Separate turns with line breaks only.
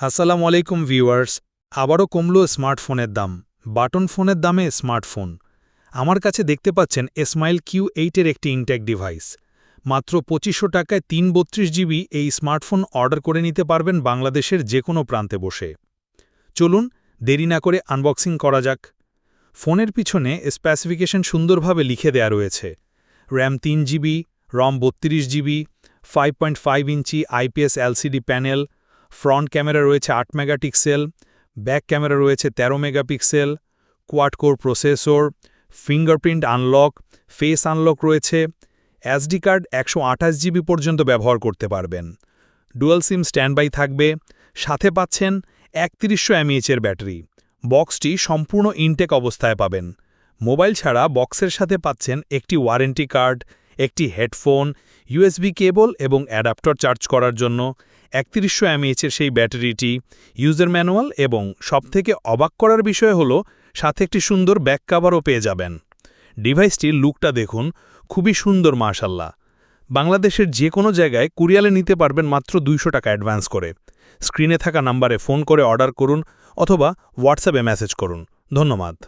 আসসালামু আলাইকুম ভিউয়ার্স, আবারও কমলো স্মার্টফোনের দাম। বাটন ফোনের দামে স্মার্টফোন। আমার কাছে দেখতে পাচ্ছেন এসমাইল কিউ এইটের একটি ইনটেক ডিভাইস। মাত্র পঁচিশশো টাকায় তিন বত্রিশ জিবি এই স্মার্টফোন অর্ডার করে নিতে পারবেন বাংলাদেশের যে কোনো প্রান্তে বসে। চলুন, দেরি না করে আনবক্সিং করা যাক। ফোনের পিছনে স্পেসিফিকেশন সুন্দরভাবে লিখে দেয়া রয়েছে। র্যাম তিন জিবি রম বত্রিশ GB five point five inch IPS LCD panel front camera রয়েছে আট মেগাপিক্সেল ব্যাক ক্যামেরা রয়েছে ১৩ megapixel quad core processor fingerprint unlock face unlock রয়েছে এসডি কার্ড একশো আঠাশ জিবি পর্যন্ত ব্যবহার করতে পারবেন। ডুয়াল সিম স্ট্যান্ডবাই থাকবে, সাথে পাচ্ছেন একত্রিশশো এমএইচের ব্যাটারি। বক্সটি সম্পূর্ণ ইনটেক অবস্থায় পাবেন। মোবাইল ছাড়া বক্সের সাথে পাচ্ছেন একটি ওয়ারেন্টি কার্ড একটি হেডফোন ইউএসবি কেবল এবং অ্যাডাপ্টর চার্জ করার জন্য একত্রিশশো এমএইচের সেই ব্যাটারিটি ইউজার ম্যানুয়াল এবং সবথেকে অবাক করার বিষয় হল, সাথে একটি সুন্দর ব্যাক কাভারও পেয়ে যাবেন। ডিভাইসটির লুকটা দেখুন, খুবই সুন্দর মাশাল্লাহ বাংলাদেশের যে কোনো জায়গায় কুরিয়ালে নিতে পারবেন মাত্র দুইশো টাকা অ্যাডভান্স করে। স্ক্রিনে থাকা নাম্বারে ফোন করে অর্ডার করুন অথবা হোয়াটসঅ্যাপে মেসেজ করুন। ধন্যবাদ।